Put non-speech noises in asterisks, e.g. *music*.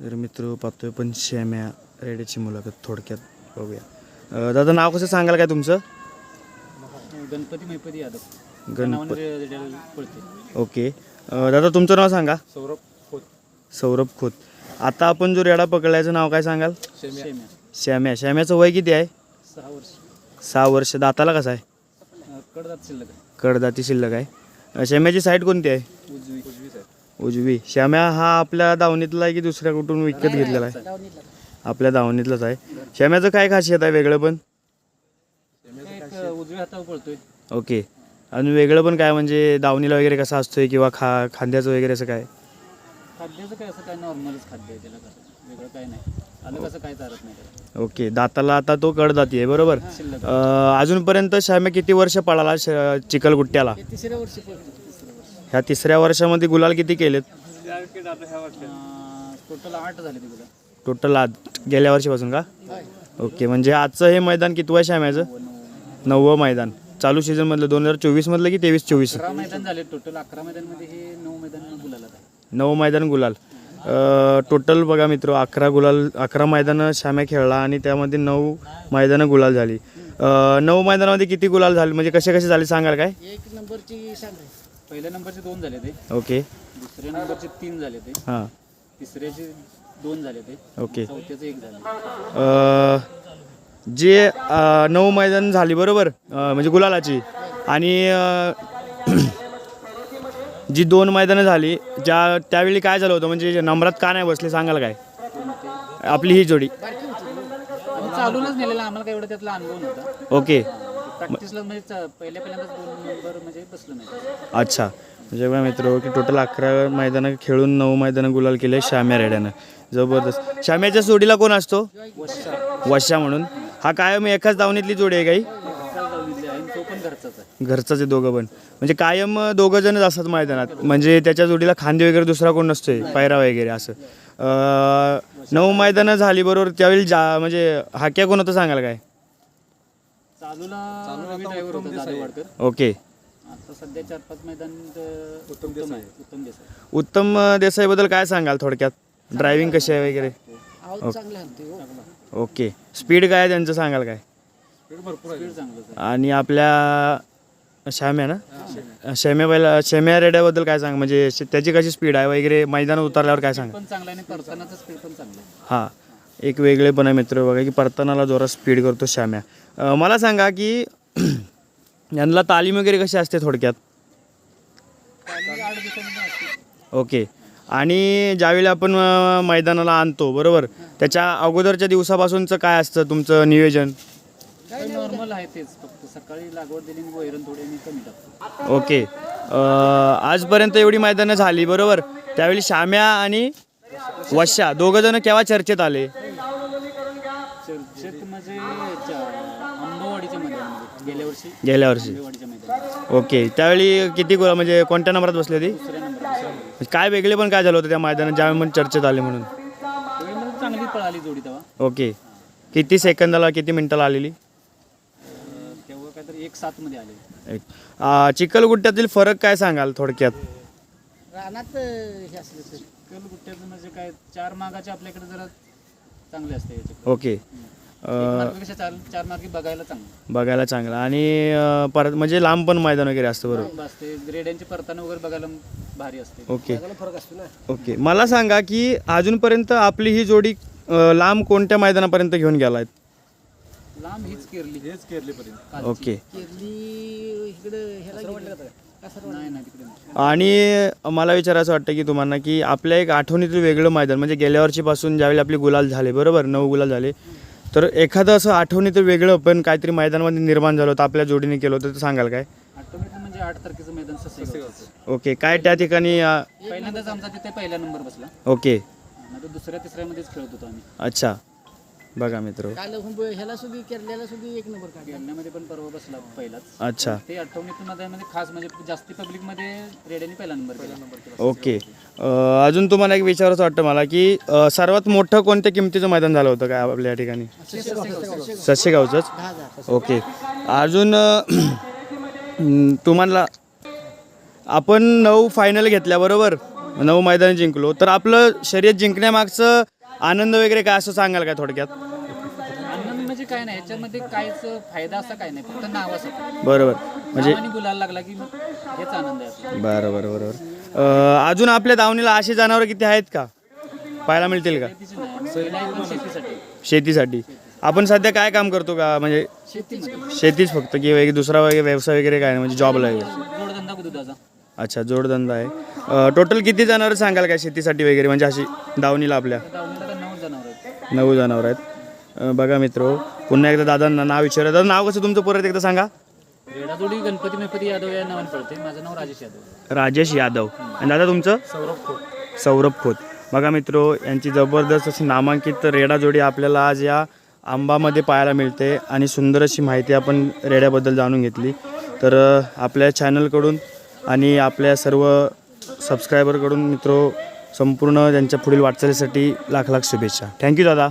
तर मित्र पाहतोय पण श्याम्या रेड्याची मुलाखत थोडक्यात बघूया. दादा नाव कसं सांगाल काय तुमचं? गणपती मैपती यादव. गणपत ओके. दादा तुमचं नाव सांगा. सौरभ खोत. सौरभ खोत. आता आपण जो रेडा पकडल्याचं नाव काय सांगाल? शेम्या श्याम्या. श्याम्याचं वय किती आहे? सहा वर्ष. सहा वर्ष. दाताला कसं आहे? कडदात शिल्लक आहे. कडदाती शिल्लक आहे. शेम्याची साईड कोणती आहे? उजवी. श्याम्या हा आपल्या दावणीतला आहे की दुसऱ्या कुठून विकत घेतलेला आहे? आपल्या दावणीतलाच आहे. श्याम्याचं काय खासियत आहे? वेगळं पण? उजव्या हातावर पळतोय ओके. आणि वेगळं पण काय? म्हणजे दावणीला वगैरे कसा असतोय किंवा खा खांद्याचं वगैरे असं काय? खाद्याचं काय? असं काय नॉर्मलच खाद्य आहे त्याला कसं? वेगळं काय नाही. आलं कसं काय चालत नाही त्याला ओके दाताला आता तो कडदाती आहे बरोबर? शिल्लक. अं, अजूनपर्यंत श्याम्या किती वर्ष पळाला श- चिखलगुट्ट्याला? तिसऱ्या वर्षी ह्या तिसऱ्या वर्षामध्ये गुलाल किती केलेत? टोटल आठ झाले टोटल आज गेल्या वर्षीपासून का? ओके म्हणजे आजचं हे मैदान कितवं आहे श्याम्याचं? नववं मैदान. चालू सीझनमधलं दोन हजार चोवीसमधलं की तेवीस चोवीस? अकरा मैदान झाले टोटल अकरा मैदानमध्ये हे नऊ मैदान गुलाला मैदान गुलाल. टोटल बघा मित्र अकरा गुलाल अकरा मैदानं श्याम्या खेळला आणि त्यामध्ये नऊ मैदानं गुलाल झाली. नऊ मैदानामध्ये किती गुलाल झाले? म्हणजे कसे कसे झाले सांगाल काय? एक नंबरची सांग पहिल्या नंबरचे दोन झाले ते. ओके. दुसऱ्या नंबरचे तीन झाले ते. हां. तिसऱ्याचे दोन झाले ते. ओके. चौथ्याचे एक झाले. जे नऊ मैदान झाली बरोबर? म्हणजे गुलालाची. आणि जी दोन मैदानं झाली ज्या त्यावेळी काय झालं होतं? म्हणजे नंबरात का नाही बसले सांगाल काय? आपली ही जोडी. आम्ही चालूनच नेलेला आम्हाला काय एवढा त्यातला अनुभव नव्हता. ओके. प्रॅक्टिसला म्हणजे च- पहिल्या पहिल्यांदाच दोन नंबर म्हणजे बसलो नाही अच्छा. म्हणजे बघा मित्र की टोटल अकरा मैदानं खेळून नऊ मैदानं गुलाल केले श्याम्या रेड्यानं. जबरदस्त. श्याम्याच्या जोडीला कोण असतो? वशा म्हणून. हा कायम एकाच दावणीतली जोडी आहे काही एकाच जाऊन आहे आणि तो पण घरचाच आहे दोघं पण. म्हणजे कायम दोघं जणच असतात मैदानात. म्हणजे त्याच्या जोडीला खांदे वगैरे दुसरा कोण नसतोय पायरा वगैरे असं. अं, नऊ मैदानं झाली बरोबर त्यावेळी जा म्हणजे हाक्या कोण होतं सांगाल काय? चालूला रवी ड्रायव्हर होता जाधव वाडकर. ओके. आता सध्या चार पाच मैदान अं, उत्तम देसाई. उत्तम अं, देसाईबद्दल काय सांगाल थोडक्यात? ड्रायव्हिंग कशी आहे वगैरे? ओके. स्पीड काय आहे त्यांचं सांगाल काय? स्पीड चांगलंच आहे. आणि आपल्या श्याम्या ना? श्याम्या पहिला श्याम्या रेड्याबद्दल काय सांग? म्हणजे श- त्याची कशी स्पीड आहे वगैरे? मैदानात उतरल्यावर काय सांगा? पण चांगला आहे आणि परतानाचं स्पीड पण चांगलं आहे. हां. एक वेगळेपण आहे मित्र बघा की परतानाला जोरात स्पीड करतो श्याम्या. अं, मला सांगा की *clears throat* यांना तालीम वगैरे कशी असते थोडक्यात? चालू आठ दिवसांनी असते ओके. आणि ज्यावेळी आपण अं, मैदानाला आणतो बरोबर? त्याच्या अगोदरच्या दिवसापासूनचं काय असतं तुमचं नियोजन? नॉर्मल आहे तेच फक्त. सकाळी लागवड दिली आणि वैरण थोडी मी कमी टाकतो. ओके. अं, आजपर्यंत एवढी मैदानं झाली बरोबर? त्यावेळी श्याम्या आणि वश्या दोघं जण केव्हा चर्चेत आले? चर्चेत म्हणजे याच्या आंबवाडीच्या मैदानामध्ये गेल्या वर्षी. गेल्या वर्षी. आंबेवाडीच्या मैदानात ओके. त्यावेळी किती गुला म्हणजे कोणत्या नंबरात बसली होती? दुसऱ्या नंबर काय वेगळे पण काय झालं होतं त्या मैदानात ज्यावेळी पण चर्चेत आले म्हणून? चांगली पळाली जोडी तेव्हा. ओके. किती सेकंदाला किती मिनिटाला आलेली? एक सात मध्ये आले. एक. चिखलगुट्ट्यातील फरक काय सांगाल थोडक्यात? रानात हे असलं तर. म्हणजे काय चार मागाचे आपल्याकडे जरा चांगले असते याचे ओके. अ, मार्गापेक्षा चार चार मार्गी बघायला चांगलं. बघायला चांगलं. आणि अ, परत म्हणजे लांब पण मैदान वगैरे असतं बरोबर? लांब असते. परताना वगैरे बघायला भारी असते. ओके. फरक असतो ना. ओके. मला सांगा की अजूनपर्यंत आपली ही जोडी अ, लांब कोणत्या मैदानापर्यंत घेऊन गेलाय? लांब हीच केरली. हेच केरली पर्यंत ओके. केरली इकडे ह्याला नाही नाही तिकडे नाही. आणि मला विचारायचं वाटतं की तुम्हाला की आपल्या एक आठवणीतील वेगळं मैदान म्हणजे गेल्या वर्षीपासून ज्यावेळी आपले गुलाल झाले बरोबर? नऊ गुलाल झाले. तर एखादं असं आठवणीतील वेगळं पण काहीतरी मैदानामध्ये निर्माण झालं होतं आपल्या जोडीने केलं होतं तर सांगाल काय? म्हणजे आठ तारखेचं मैदान ससेगावचं. ओके काय त्या ठिकाणी अ, पहिल्यांदाच आमचा तिथे पहिला नंबर बसला. ओके. नाही तर दुसऱ्या तिसऱ्यामध्येच खेळत होतो आम्ही. अच्छा. बघा मित्र. काल ह्याला सुद्धा केरल्याला सुद्धा एक नंबर काढला खेळण्यामध्ये पण परवा बसला पहिलाच. अच्छा. ते आठवणीतून मध्ये मध्ये खास म्हणजे जास्ती पब्लिकमध्ये रेड्याने पहिला नंबर केला. Number okay. अ, अजून तुम्हाला एक विचारायचं वाटतं मला की अ, सर्वात मोठं कोणत्या किमतीचं मैदान झालं होतं काय आपल्या या ठिकाणी? ससेगावचंच ओके. अजून अ, तुम्हाला आपण नऊ फायनल घेतल्या बरोबर? नऊ मैदान जिंकलो. तर आपलं शर्यत जिंकण्यामागचं आनंद वगैरे काय असं सांगाल का थोडक्यात? आनंद म्हणजे काय नाही याच्यामध्ये काहीच फायदा असा काय नाही फक्त नावासाठी बरोबर. म्हणजे नावाने गुलाल लागला की मग हेच आनंद आहे आपला. बरं बरं बरोबर अं, अजून आपल्या दावणीला अशी जनावरं किती आहेत का? पाहायला मिळतील का? शेतीची नाही शेतीसाठी. शेतीसाठी आपण सध्या काय काम करतो का? म्हणजे शेतीमध्ये शेतीच फक्त की वगैरे दुसरा वगैरे व्यवसाय वगैरे काय नाही म्हणजे जॉबला जोडधंदा दुधाचा अच्छा जोडधंदा आहे. टोटल किती जनावर सांगाल का शेतीसाठी वगैरे? म्हणजे अशी दावणीला आपल्या दावणीला तर नऊ जनावर आहेत नऊ जनावर आहेत. बघा मित्र पुन्हा एकदा दादांना नाव विचारत दादा नाव कसं तुमचं परत एकदा सांगा? रेडाजोडी गणपती मेपती यादव या नावाने पडते. माझं नाव राजेश यादव. राजेश यादव. आणि दादा तुमचं? सौरभ खोत. सौरभ खोत. बघा मित्र यांची जबरदस्त अशी नामांकित रेडा जोडी आपल्याला आज या आंबामध्ये पाहायला मिळते. आणि सुंदर अशी माहिती आपण रेड्याबद्दल जाणून घेतली. तर आपल्या चॅनलकडून आणि आपल्या सर्व सबस्क्रायबरकडून मित्र संपूर्ण त्यांच्या पुढील वाटचालीसाठी लाख लाख शुभेच्छा. थँक्यू दादा.